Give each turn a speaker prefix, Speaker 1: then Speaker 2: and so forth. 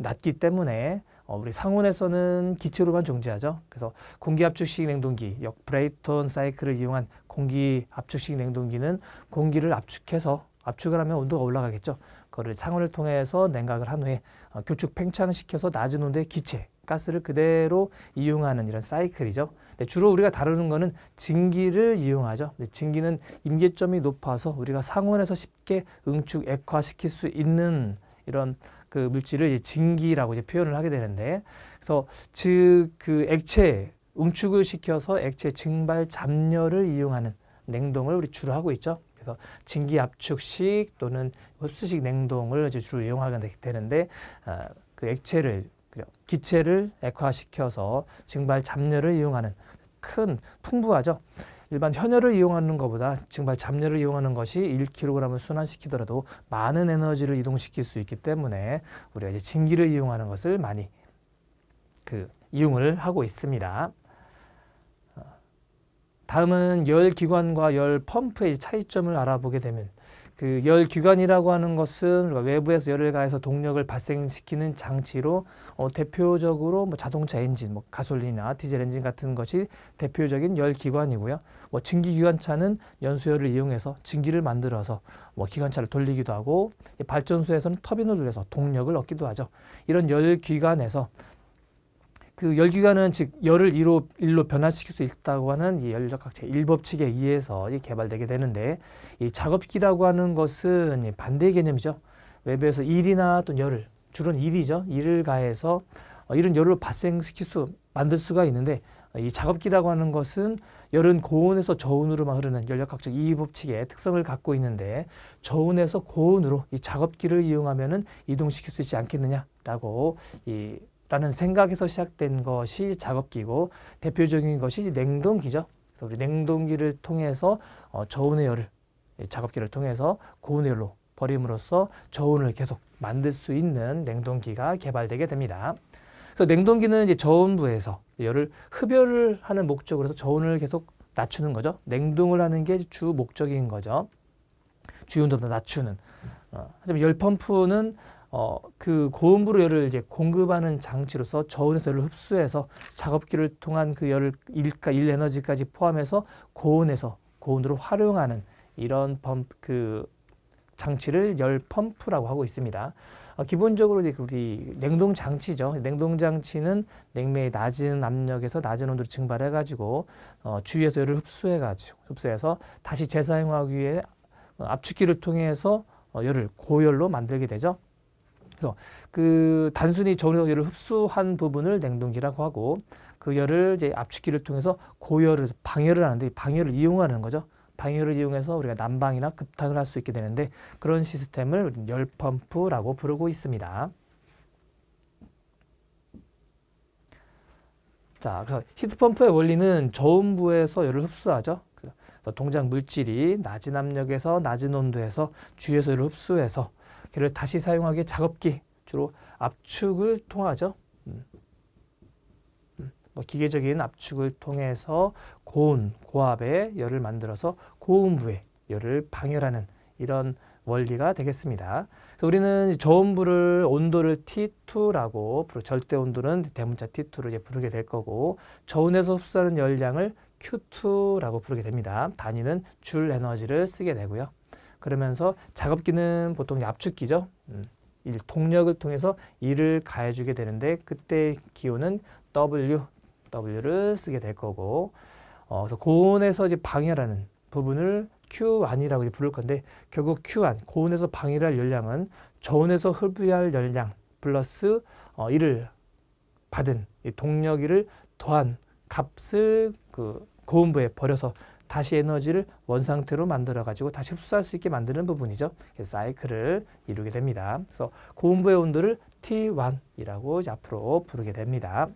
Speaker 1: 낮기 때문에 어, 우리 상온에서는 기체로만 존재하죠. 그래서 공기 압축식 냉동기, 역 브레이톤 사이클을 이용한 공기 압축식 냉동기는 공기를 압축해서 압축을 하면 온도가 올라가겠죠. 그거를 상온을 통해서 냉각을 한 후에 어, 교축 팽창시켜서 낮은 온도의 기체, 가스를 그대로 이용하는 이런 사이클이죠. 주로 우리가 다루는 거는 증기를 이용하죠. 증기는 임계점이 높아서 우리가 상온에서 쉽게 응축 액화시킬 수 있는 이런 그 물질을 이제 증기라고 이제 표현을 하게 되는데 그래서 즉 그 액체 응축을 시켜서 액체 증발 잡열을 이용하는 냉동을 우리 주로 하고 있죠. 그래서 증기 압축식 또는 흡수식 냉동을 이제 주로 이용하게 되는데 아, 그 액체를? 기체를 액화시켜서 증발 잡열을 이용하는 큰 풍부하죠. 일반 현열을 이용하는 것보다 증발 잡열을 이용하는 것이 1kg을 순환시키더라도 많은 에너지를 이동시킬 수 있기 때문에 우리가 이제 증기를 이용하는 것을 많이 그 이용을 하고 있습니다. 어, 다음은 열 기관과 열 펌프의 차이점을 알아보게 되면 그 열 기관이라고 하는 것은 우리가 외부에서 열을 가해서 동력을 발생시키는 장치로 어, 대표적으로 뭐 자동차 엔진, 뭐 가솔린이나 디젤 엔진 같은 것이 대표적인 열 기관이고요. 뭐 증기 기관차는 연소열을 이용해서 증기를 만들어서 뭐 기관차를 돌리기도 하고 이 발전소에서는 터빈을 돌려서 동력을 얻기도 하죠. 이런 열 기관에서 그 열기관은 즉 열을 일로 일로 변화시킬 수 있다고 하는 이 열역학체 일법칙에 의해서 이 개발되게 되는데 이 작업기라고 하는 것은 이 반대 개념이죠. 외부에서 일이나 또 열을 주로는 일이죠. 일을 가해서 어, 이런 열을 발생시킬 수 만들 수가 있는데 어, 이 작업기라고 하는 것은 열은 고온에서 저온으로만 흐르는 열역학적 이 법칙의 특성을 갖고 있는데 저온에서 고온으로 이 작업기를 이용하면은 이동시킬 수 있지 않겠느냐라고 이 라는 생각에서 시작된 것이 작업기고 대표적인 것이 냉동기죠. 그래서 우리 냉동기를 통해서 어, 저온의 열을 이 작업기를 통해서 고온의 열로 버림으로써 저온을 계속 만들 수 있는 냉동기가 개발되게 됩니다. 그래서 냉동기는 이제 저온부에서 열을 흡열을 하는 목적으로 해서 저온을 계속 낮추는 거죠. 냉동을 하는 게 주 목적인 거죠. 주요 온도보다 낮추는. 어, 하지만 열 펌프는 어, 그 고온부로 열을 이제 공급하는 장치로서 저온에서 열을 흡수해서 작업기를 통한 그 열을 일가 일 에너지까지 포함해서 고온에서 고온으로 활용하는 이런 펌프 그 장치를 열 펌프라고 하고 있습니다. 어, 기본적으로 이제 우리 냉동 장치죠. 냉동 장치는 냉매의 낮은 압력에서 낮은 온도로 증발해 가지고 어, 주위에서 열을 흡수해 가지고 흡수해서 다시 재사용하기 위해 어, 압축기를 통해서 어, 열을 고열로 만들게 되죠. 그래서 그 단순히 저온에서 열을 흡수한 부분을 냉동기라고 하고 그 열을 이제 압축기를 통해서 고열을 방열을 하는데 이 방열을 이용하는 거죠. 방열을 이용해서 우리가 난방이나 급탕을 할 수 있게 되는데 그런 시스템을 열 펌프라고 부르고 있습니다. 자, 그래서 히트 펌프의 원리는 저온부에서 열을 흡수하죠. 그래서 동작 물질이 낮은 압력에서 낮은 온도에서 주위에서 열을 흡수해서 걔를 다시 사용하기 작업기 주로 압축을 통하죠. 음. 음. 뭐 기계적인 압축을 통해서 고온, 고압의 열을 만들어서 고온부의 열을 방열하는 이런 원리가 되겠습니다. 그래서 우리는 저온부를 온도를 T2라고 부르 절대 온도는 대문자 T2로 이제 부르게 될 거고 저온에서 흡수하는 열량을 Q2라고 부르게 됩니다. 단위는 줄 에너지를 쓰게 되고요. 그러면서 작업기는 보통 압축기죠. 음, 일 동력을 통해서 일을 가해주게 되는데 그때 기호는 W, W를 쓰게 될 거고 어, 그래서 고온에서 이제 방열하는 부분을 Q1이라고 이제 부를 건데 결국 Q1 고온에서 방열할 열량은 저온에서 흡수할 열량 플러스 어, 이를 받은 이 동력이를 더한 값을 그 고온부에 버려서 다시 에너지를 원상태로 만들어 가지고 다시 흡수할 수 있게 만드는 부분이죠. 그래서 사이클을 이루게 됩니다. 그래서 고온부의 온도를 T1이라고 이제 앞으로 부르게 됩니다.